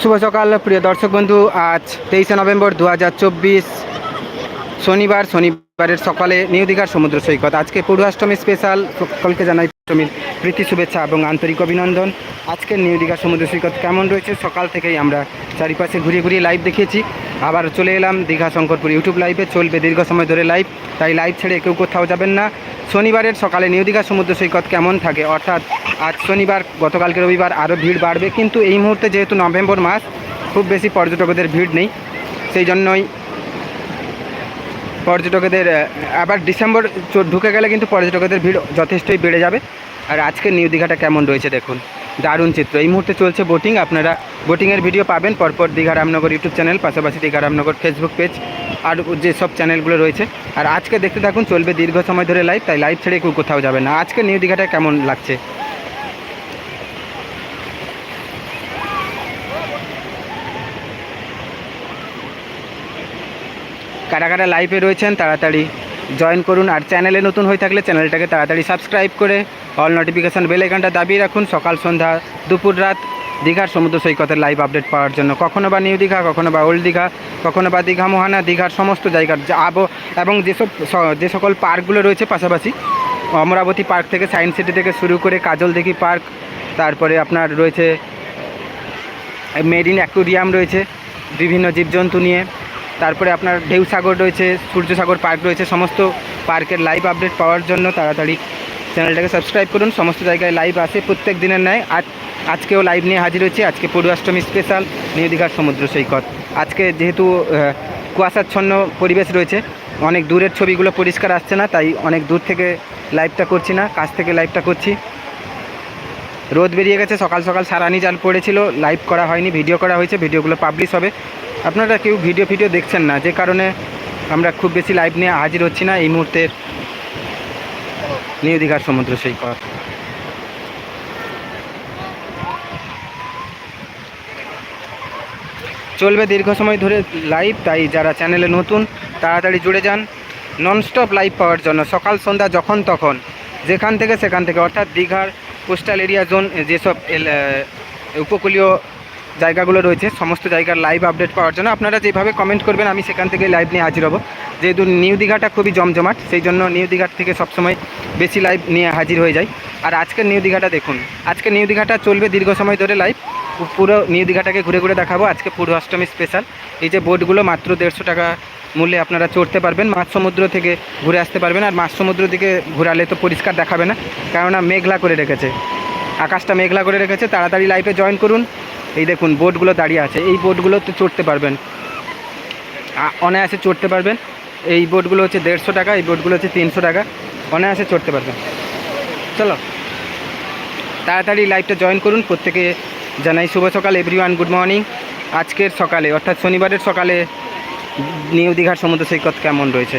শুভ সকাল, প্রিয় দর্শক বন্ধু। আজ তেইশে নভেম্বর দু হাজার চব্বিশ, শনিবার, শনিবারের সকালে নিউ দীঘার সমুদ্র সৈকত। আজকে পূর্বাষ্টমী স্পেশাল সকলকে জানাই অষ্টমীর প্রীতি, শুভেচ্ছা এবং আন্তরিক অভিনন্দন। আজকের নিউ দীঘা সমুদ্র সৈকত কেমন রয়েছে? সকাল থেকেই আমরা চারিপাশে ঘুরিয়ে ঘুরিয়ে লাইভ দেখিয়েছি। আবার চলে এলাম দীঘা শঙ্করপুর ইউটিউব লাইভে চলবে দীর্ঘ সময় ধরে লাইভ তাই লাইভ ছেড়ে কেউ কোথাও যাবেন না। শনিবারের সকালে নিউ দীঘা সমুদ্র সৈকত কেমন থাকে? অর্থাৎ আজ শনিবার, গতকালকে রবিবার আরও ভিড় বাড়বে। কিন্তু এই মুহূর্তে যেহেতু নভেম্বর মাস, খুব বেশি পর্যটকদের ভিড় নেই। সেই জন্যই পর্যটকদের আবার ডিসেম্বর ঢুকে গেলে কিন্তু পর্যটকদের ভিড় যথেষ্টই বেড়ে যাবে। আর আজকে নিউ দীঘাটা কেমন রয়েছে দেখুন? দারুণ চিত্র। এই মুহূর্তে চলছে বোটিং আপনারা বোটিংয়ের ভিডিও পাবেন পরপর দীঘা রামনগর ইউটিউব চ্যানেল পাশাপাশি দীঘা রামনগর ফেসবুক পেজ আর যেসব চ্যানেলগুলো রয়েছে। আর আজকে দেখতে থাকুন, চলবে দীর্ঘ সময় ধরে লাইভ তাই লাইভ ছেড়ে কেউ কোথাও যাবে না। আজকে নিউ দীঘাটা কেমন লাগছে? কারা কারা লাইভে রয়েছেন, তাড়াতাড়ি জয়েন করুন আর চ্যানেলে নতুন হয়ে থাকলে চ্যানেলটাকে তাড়াতাড়ি সাবস্ক্রাইব করে অল নোটিফিকেশান বেল আইকনটা দাবিয়ে রাখুন। সকাল, সন্ধ্যা, দুপুর, রাত, দীঘার সমুদ্র সৈকতের লাইভ আপডেট পাওয়ার জন্য। কখনো বা নিউ দীঘা, কখনো বা ওল্ড দীঘা, কখনো বা দীঘা মোহানা, দীঘার সমস্ত জায়গার আব এবং যেসব যে সকল পার্কগুলো রয়েছে পাশাপাশি, অমরাবতী পার্ক থেকে সায়েন্স সিটি থেকে শুরু করে কাজল দিঘি পার্ক, তারপরে আপনার রয়েছে, মেরিন অ্যাকুরিয়াম রয়েছে, বিভিন্ন জীবজন্তু নিয়ে। তারপরে আপনার ঢেউ সাগর রয়েছে সূর্যসাগর পার্ক রয়েছে, সমস্ত পার্কের লাইভ আপডেট পাওয়ার জন্য তাড়াতাড়ি চ্যানেলটাকে সাবস্ক্রাইব করুন। সমস্ত জায়গায় লাইভ আসে প্রত্যেক দিনের ন্যায়। আজ, আজকেও লাইভ নিয়ে হাজির হয়েছে। আজকে পূর্বাষ্টমী স্পেশাল নিউ দীঘার সমুদ্র সৈকত। আজকে যেহেতু কুয়াশাচ্ছন্ন পরিবেশ রয়েছে, অনেক দূরের ছবিগুলো পরিষ্কার আসছে না, তাই অনেক দূর থেকে লাইভটা করছি না, কাছ থেকে লাইভটা করছি। রোদ বেরিয়ে গেছে, সকাল সকাল সারানি জাল পড়েছিল লাইভ করা হয়নি ভিডিও করা হয়েছে ভিডিওগুলো পাবলিশ হবে। আপনারা কেউ ভিডিও ভিডিও দেখছেন না, যে কারণে আমরা খুব বেশি লাইভ নিয়ে হাজির হচ্ছি না। এই মুহূর্তের নিউ দীঘার সমুদ্র সৈকত চলবে দীর্ঘ সময় ধরে লাইভ তাই যারা চ্যানেলে নতুন, তাড়াতাড়ি জুড়ে যান। ননস্টপ লাইভ পাওয়ার জন্য সকাল, সন্ধ্যা, যখন, তখন, যেখান থেকে, সেখান থেকে, অর্থাৎ দীঘার কোস্টাল এরিয়া জোন যেসব উপকূলীয় জায়গাগুলো রয়েছে, সমস্ত জায়গার লাইভ আপডেট পাওয়ার জন্য। আপনারা যেভাবে কমেন্ট করবেন, আমি সেখান থেকে লাইভ নিয়ে হাজির হব। যেহেতু নিউ দীঘাটা খুবই জমজমাট, সেই জন্য নিউ দীঘার থেকে সবসময় বেশি লাইভ নিয়ে হাজির হয়ে যায় আর আজকের নিউ দীঘাটা দেখুন, আজকে নিউ দীঘাটা চলবে দীর্ঘ সময় ধরে লাইভ পুরো নিউ দীঘাটাকে ঘুরে ঘুরে দেখাবো। আজকে পূর্বাষ্টমী স্পেশাল এই যে বোটগুলো মাত্র দেড়শো টাকা মূল্যে আপনারা চড়তে পারবেন। মাছ সমুদ্র থেকে ঘুরে আসতে পারবেন। আর মাছ সমুদ্র দিকে ঘুরালে তো পরিষ্কার দেখাবে না। কেননা মেঘলা করে রেখেছে। আকাশটা মেঘলা করে রেখেছে। তাড়াতাড়ি লাইভে জয়েন করুন। এই দেখুন, বোটগুলো দাঁড়িয়ে আছে। এই বোটগুলোতে চড়তে পারবেন। অনায়াসে চড়তে পারবেন। এই বোটগুলো হচ্ছে দেড়শো টাকা, এই বোটগুলো হচ্ছে তিনশো টাকা। অনায়াসে চড়তে পারবেন। চলো, তাড়াতাড়ি লাইভটা জয়েন করুন। প্রত্যেকে জানাই শুভ সকাল এভরিওয়ান গুড মর্নিং আজকের সকালে, অর্থাৎ শনিবারের সকালে নিউ দীঘার সমুদ্র সৈকত কেমন রয়েছে?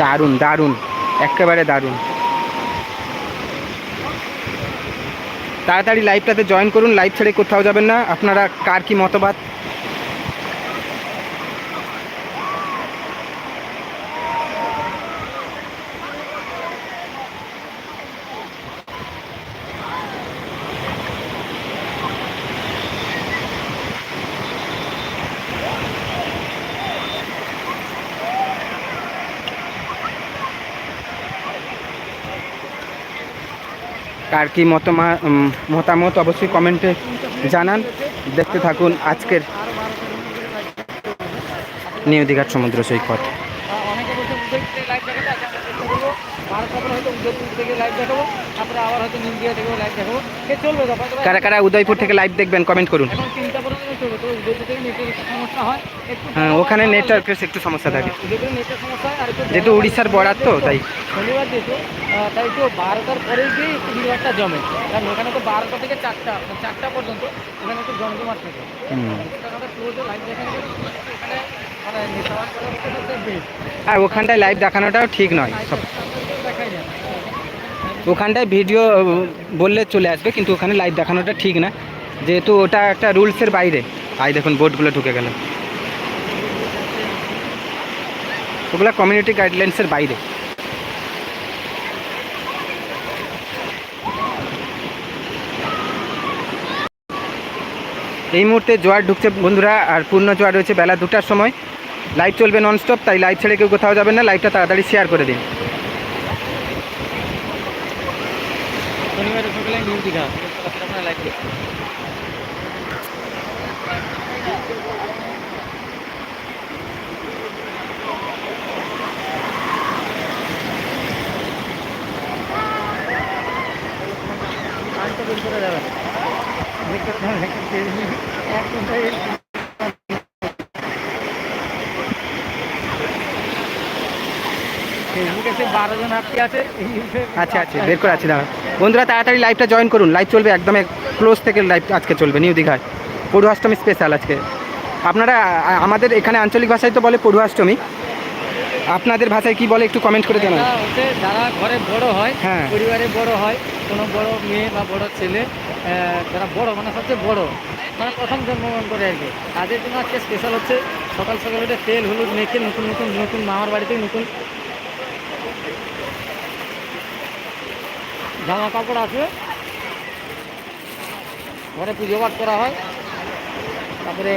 দারুণ দারুণ। একেবারে দারুণ। তাড়াতাড়ি লাইভটাতে জয়েন করুন লাইভ ছেড়ে কোথাও যাবেন না। আপনারা কার কি মতবাদ? কার কি মতমা মতামত অবশ্যই কমেন্টে জানান। দেখতে থাকুন আজকের নিউ দীঘার সমুদ্র সৈকত। আর কারা কারা উদয়পুর থেকে লাইভ দেখবেন কমেন্ট করুন। হয় ওখানে নেটওয়ার্কের একটু সমস্যা থাকে। হয় যেহেতু উড়িষ্যার বর্ডার তো তাই। শনিবার যেহেতু তাই তো বারোটার পরে গিয়ে একটু ভিড়ভাড়টা জমে। কারণ ওখানে তো বারোটা থেকে চারটা মানে চারটা পর্যন্ত ওখানে একটু জমজমাট থাকে। মানে আর ওখানটায় লাইভ দেখানোটাও ঠিক নয় সব। ওখানটায় ভিডিও বললে চলে আসবে কিন্তু ওখানে লাইভ দেখানোটা ঠিক না। যেহেতু ওটা একটা রুলসের বাইরে। আই দেখুন বোর্ডগুলো ঢুকে গেল। ওগুলো কমিউনিটি গাইডলাইন্সের বাইরে। এই মুহূর্তে জোয়ার ঢুকছে বন্ধুরা, আর পূর্ণ জোয়ার রয়েছে বেলা দুটার সময়। লাইভ চলবে ননস্টপ তাই লাইভ ছেড়ে কেউ কোথাও যাবেন না। লাইভটা তাড়াতাড়ি শেয়ার করে দিন। শনিবারে সকালে নিউ দীঘা করে দেবেন আচ্ছা আচ্ছা বের করে আছি দাঁড়া বন্ধুরা, তাড়াতাড়ি লাইভটা জয়েন করুন। লাইভ চলবে একদম ক্লোজ থেকে লাইভ আজকে চলবে, নিউ দীঘায়। পড়ুয়াষ্টমী স্পেশাল আজকে। আপনারা আমাদের এখানে আঞ্চলিক ভাষায় তো বলে পড়ুয়াষ্টমী আপনাদের ভাষায় কি বলে একটু কমেন্ট করে জানান। যারা ঘরে বড় হয় হ্যাঁ। পরিবারে বড় হয় কোনো বড় মেয়ে বা বড় ছেলে যারা বড় মানে সবচেয়ে বড় মানে প্রথম জন্মগ্রহণ করে আর কি। তাদের জন্য আজকে স্পেশাল হচ্ছে সকাল সকাল উঠে তেল হলুদ মেখে নতুন নতুন নতুন মামার বাড়িতে নতুন জামা কাপড় আছে। ঘরে পুজো পাঠ করা হয়। তারপরে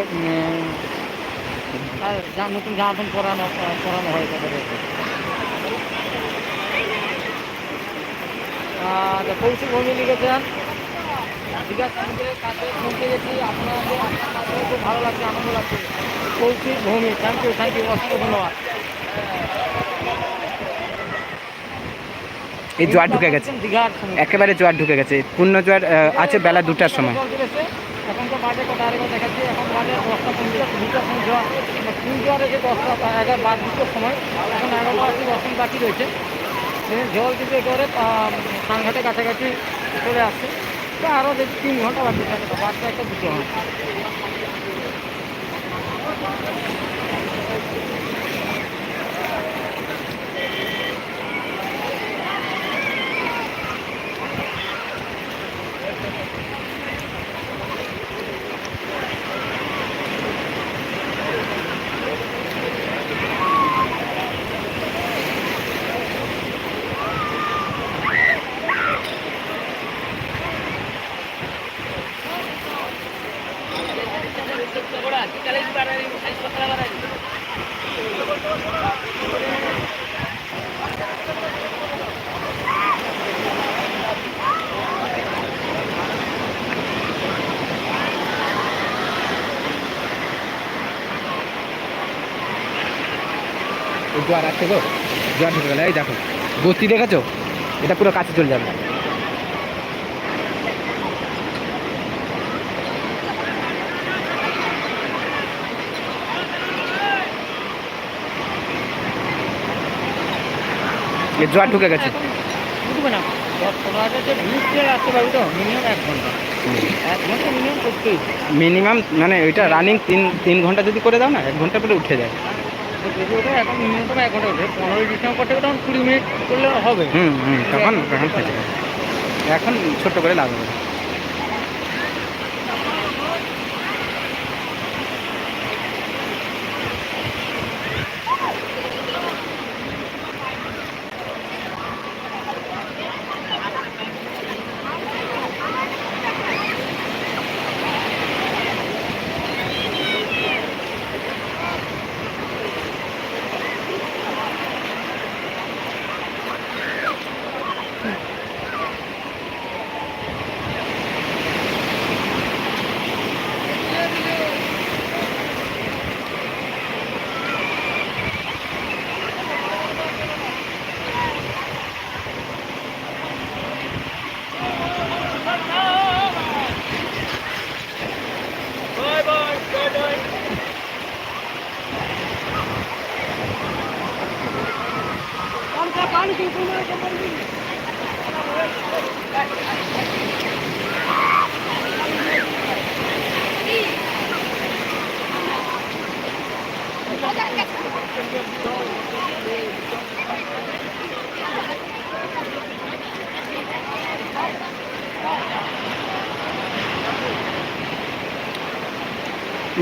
আর যা নতুন জামা প্যান্ট পরানো পরানো হয় আর কৌশিক ভূমি লিখেছেন। দীঘা সমুদ্রের কাছে পৌঁছে গেছি আপনাদের আপনার কাছে খুব ভালো লাগছে আনন্দ লাগছে। কৌশিক ভূমি থ্যাংক ইউ থ্যাংক ইউ অসংখ্য ধন্যবাদ। এই জোয়ার ঢুকে গেছে। একেবারে জোয়ার ঢুকে গেছে। পূর্ণ জোয়ার আছে বেলা দুটার সময়। এখন তো বাজে কটা আরেকবার দেখাচ্ছি, এখন বাজে দশটা পঞ্চাশ দুটার জোয়ার তিন জোয়ার রয়েছে দশটা, এগারো বাদ দুটোর সময়, এখন এগারোটা আশি মিনিট বাকি রয়েছে। জল কিন্তু করে সাংঘাটের কাছাকাছি চলে আসছে। তো আরও দেখি তিন ঘণ্টা তো বাচ্চা একটা দুটো হয় এই জোয়ার আছে গো জোয়ার ঢুকে গেলে এই দেখো বস্তি দেখেছ? এটা পুরো কাছে চলে যাবে। জোয়ার ঢুকে গেছে। না। মিনিমাম মানে ওইটা রানিং তিন তিন ঘণ্টা যদি করে দাও না এক ঘণ্টা পরে উঠে যায়। তো যদি ওটা এখন তো এক ঘণ্টা ওঠে পনেরোই কুড়ি মিনিট করলে হবে হুম হুম তখন এখন ছোট্ট করে লাগাবো।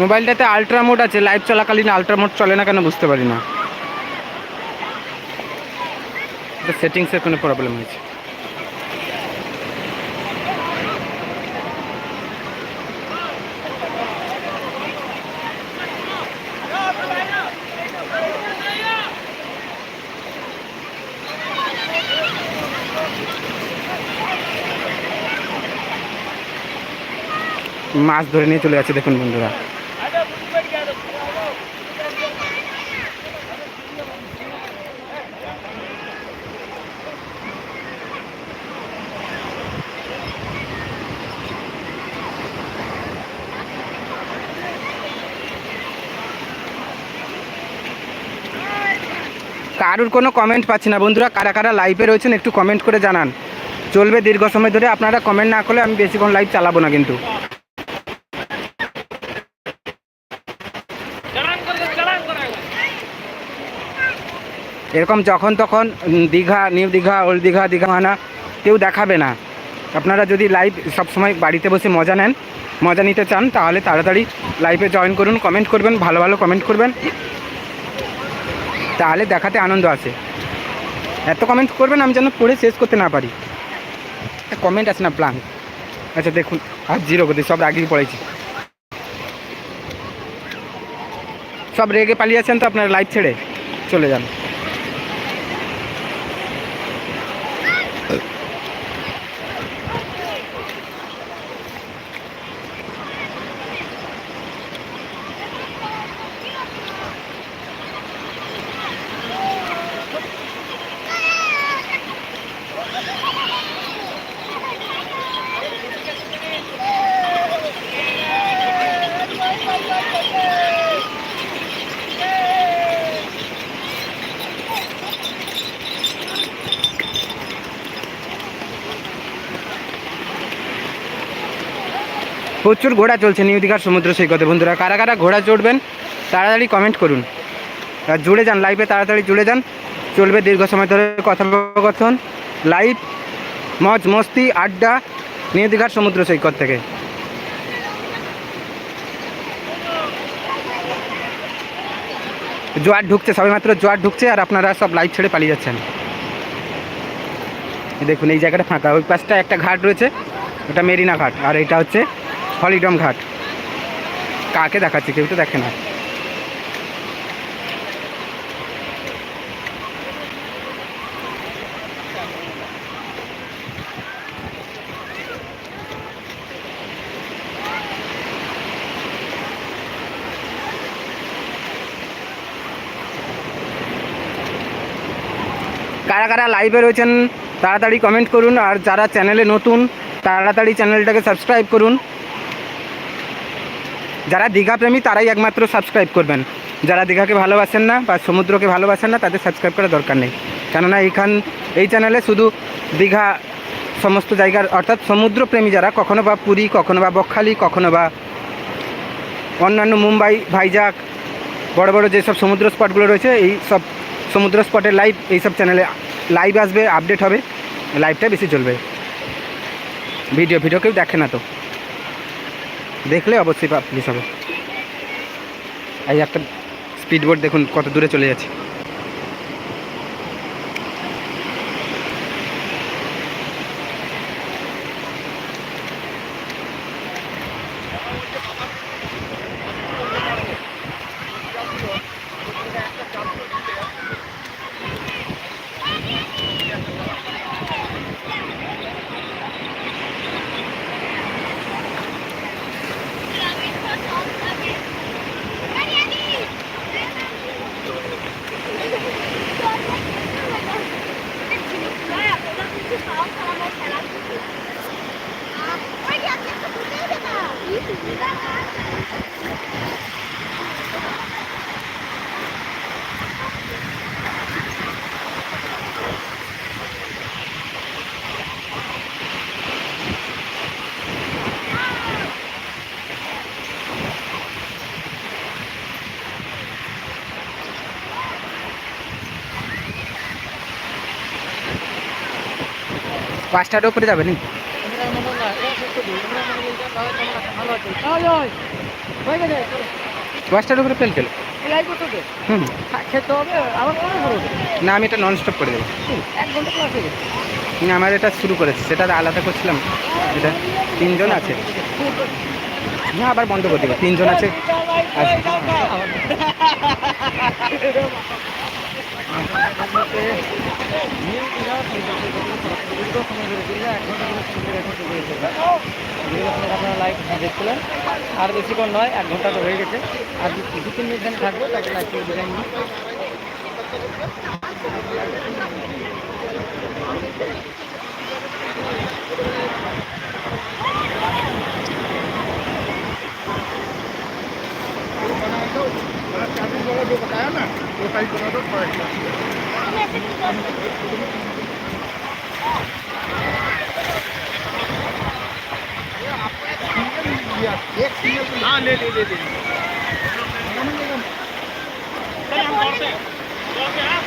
মোবাইলটাতে আলট্রা মোড আছে লাইভ চলাকালীন আলট্রা মোড চলে না কেন বুঝতে পারি না। হয়তো সেটিংসের কোনো প্রবলেম হয়েছে। মাছ ধরে নিয়ে চলে যাচ্ছে দেখুন বন্ধুরা। কারুর কোনো কমেন্ট পাচ্ছি না। বন্ধুরা, কারা কারা লাইভে রয়েছেন একটু কমেন্ট করে জানান। চলবে দীর্ঘ সময় ধরে, আপনারা কমেন্ট না করলে আমি বেশিক্ষণ লাইভ চালাবো না কিন্তু। এরকম যখন তখন দীঘা নিউ দীঘা ওল্ড দীঘা দীঘা মানা কেউ দেখাবে না। আপনারা যদি লাইভ সবসময় বাড়িতে বসে মজা নেন, মজা নিতে চান, তাহলে তাড়াতাড়ি লাইভে জয়েন করুন কমেন্ট করবেন, ভালো ভালো কমেন্ট করবেন। তাহলে দেখাতে আনন্দ আসে এত কমেন্ট করবেন, আমি যেন পড়ে শেষ করতে না পারি। কমেন্ট আছে না প্লান আচ্ছা দেখুন। আর জিরো করতে সব রাগিয়ে পড়েছি। সব রেগে পালিয়ে পালিয়েছেন তো আপনার লাইভ ছেড়ে। চলে যান। প্রচুর ঘোড়া চলছে নিউ দীঘার সমুদ্র সৈকতে। বন্ধুরা, কারা কারা ঘোড়া চড়বেন, তাড়াতাড়ি কমেন্ট করুন। আর জুড়ে যান লাইভে তাড়াতাড়ি জুড়ে যান। চলবে দীর্ঘ সময় ধরে কথোপকথন লাইভ মজ, মস্তি, আড্ডা নিউ দীঘার সমুদ্র সৈকত থেকে। জোয়ার ঢুকছে, সবেমাত্র জোয়ার ঢুকছে আর আপনারা সব লাইভ ছেড়ে পালিয়ে যাচ্ছেন। দেখুন, এই জায়গাটা ফাঁকা, ওই পাশটা একটা ঘাট রয়েছে, ওটা মেরিনা ঘাট। আর এটা হচ্ছে হলিডম ঘাট। কাকে দেখাচ্ছে? কেউ তো দেখে না। কারা কারা লাইভে রয়েছেন, তাড়াতাড়ি কমেন্ট করুন। আর যারা চ্যানেলে নতুন, তাড়াতাড়ি চ্যানেলটাকে সাবস্ক্রাইব করুন। যারা দীঘা প্রেমী, তারাই একমাত্র সাবস্ক্রাইব করবেন। যারা দীঘাকে ভালোবাসেন না বা সমুদ্রকে ভালোবাসেন না, তাদের সাবস্ক্রাইব করার দরকার নেই। কেননা এইখান, এই চ্যানেলে শুধু দীঘা সমস্ত জায়গার, অর্থাৎ সমুদ্রপ্রেমী যারা, কখনো বা পুরী, কখনো বা বকখালি, কখনো বা অন্যান্য মুম্বাই, ভাইজাক, বড় বড় যেসব সমুদ্র স্পটগুলো রয়েছে, এই সব সমুদ্র স্পটের লাইভ এইসব চ্যানেলে লাইভ আসবে আপডেট হবে লাইভটা বেশি চলবে। ভিডিও ভিডিও কেউ দেখে না তো। দেখলে অবশ্যই আপনি হবে এই একটা স্পিড বোট দেখুন কত দূরে চলে যাচ্ছে। পাঁচটার উপরে যাবে নি পাঁচটার উপরে প্লেন চলে হুম। খেতে হবে আবার না আমি এটা নন স্টপ করে দেবো। এক ঘণ্টা ক্লাস হয়ে গেছে। না, আমার এটা শুরু করেছি সেটা আলাদা করছিলাম। এটা তিনজন আছে। না আবার বন্ধ করে দেবো। তিনজন আছে। আচ্ছা। দীর্ঘ সময় ধরে দীর্ঘ এক ঘণ্টা ধরে এখন ডুবে গেছে দীর্ঘ সময় আপনারা লাইভ দেখছিলেন আর বেশিক্ষণ নয় এক ঘণ্টা তো হয়ে গেছে আর দু তিন মিনিট এখানে থাকব তারপরে লাইভ করে ডিজাইন নিই যাবেন তো চলে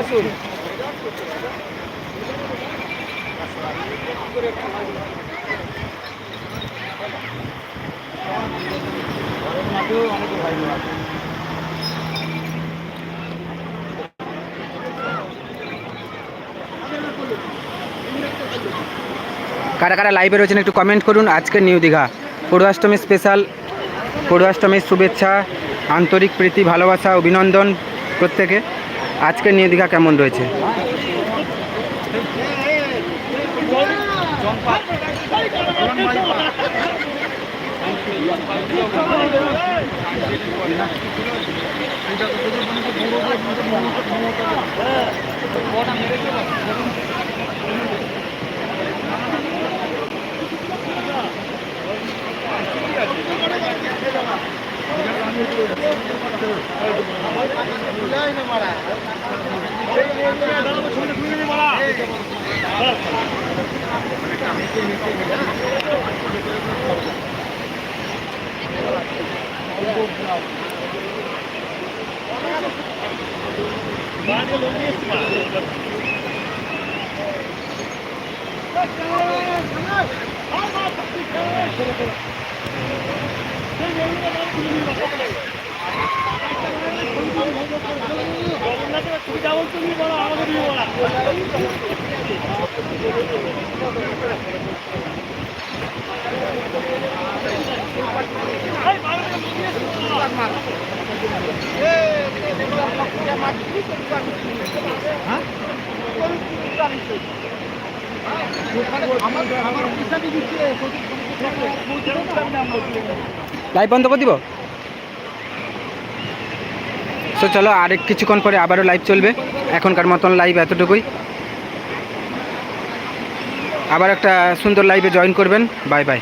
আসুন। কারা কারা লাইভে রয়েছেন একটু কমেন্ট করুন। আজকের নিউ দীঘা। পূর্বাষ্টমী স্পেশাল পূর্বাষ্টমীর শুভেচ্ছা, আন্তরিক প্রীতি, ভালোবাসা, অভিনন্দন প্রত্যেকে। আজকে নিয়ে দীঘা কেমন রয়েছে? লাইভ বন্ধ করে দিব? তো চলো আরেক কিছুক্ষণ পরে আবারও লাইভ চলবে। এখনকার মতন লাইভ এতটুকুই। আবার একটা সুন্দর লাইভে জয়েন করবেন। Bye bye